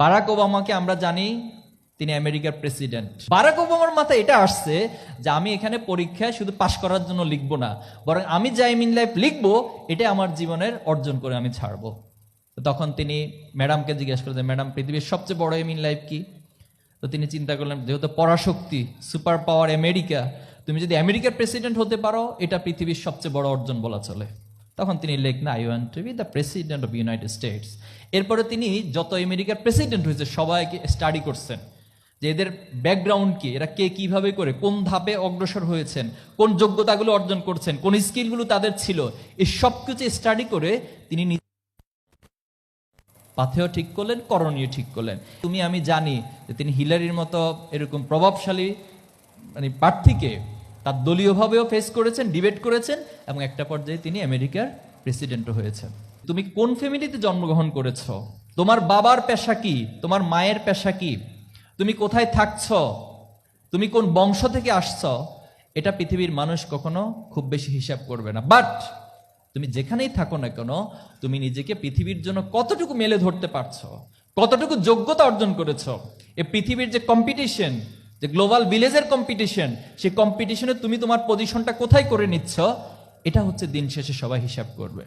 Barack ওবামাকে আমরা জানি তিনি আমেরিকার প্রেসিডেন্ট। বারাক ওবামার মাথায় এটা আসছে যে আমি এখানে পরীক্ষায় শুধু পাশ করার জন্য লিখব না, বরং আমি যা ইন লাইফ লিখব, এটা আমার জীবনের অর্জন করে আমি ছাড়বো। তখন তিনি ম্যাডামকে জিজ্ঞেস করলেন ম্যাডাম, পৃথিবীর সবচেয়ে বড় এম ইন লাইফ কি? তো তিনি চিন্তা করলেন, যেহেতু পরাশক্তি, সুপার পাওয়ার আমেরিকা, তুমি যদি আমেরিকার প্রেসিডেন্ট হতে পারো, এটা পৃথিবীর সবচেয়ে বড় অর্জন বলা চলে। তখন তিনি লেখ I want to be the president of United States এরপরে তিনি যত আমেরিকার প্রেসিডেন্ট হয়েছে, সবাইকে স্টাডি করছেন। যে এদের ব্যাকগ্রাউন্ড কি, এরা কে কীভাবে করে, কোন ধাপে অগ্রসর হয়েছেন, কোন যোগ্যতাগুলো অর্জন করছেন, কোন স্কিলগুলো তাদের ছিল, এই সব কিছু স্টাডি করে তিনি পাথেও ঠিক করলেন, করণীয় ঠিক করলেন। তুমি, আমি জানি যে তিনি হিলারির মতো এরকম প্রভাবশালী মানে প্রার্থীকে তার দলীয়ভাবেও ফেস করেছেন ডিবেট করেছেন এবং একটা পর্যায়ে তিনি আমেরিকার প্রেসিডেন্টও হয়েছেন। তুমি কোন ফ্যামিলিতে জন্মগ্রহণ করেছ? তোমার বাবার পেশা কি? তোমার মায়ের পেশা কি? তুমি কোথায় থাকছ? তুমি কোন বংশ থেকে আসছ? এটা পৃথিবীর মানুষ কখনো খুব বেশি হিসাব করবে না। বাট তুমি যেখানেই থাকো না কেন, তুমি নিজেকে পৃথিবীর জন্য কতটুকু মেলে ধরতে পারছ? কতটুকু যোগ্যতা অর্জন করেছ? এ পৃথিবীর যে কম্পিটিশন যে গ্লোবাল ভিলেজের কম্পিটিশন সেই কম্পিটিশনে তুমি তোমার পজিশনটা কোথায় করে নিচ্ছ, এটা হচ্ছে দিন শেষে সবাই হিসাব করবে।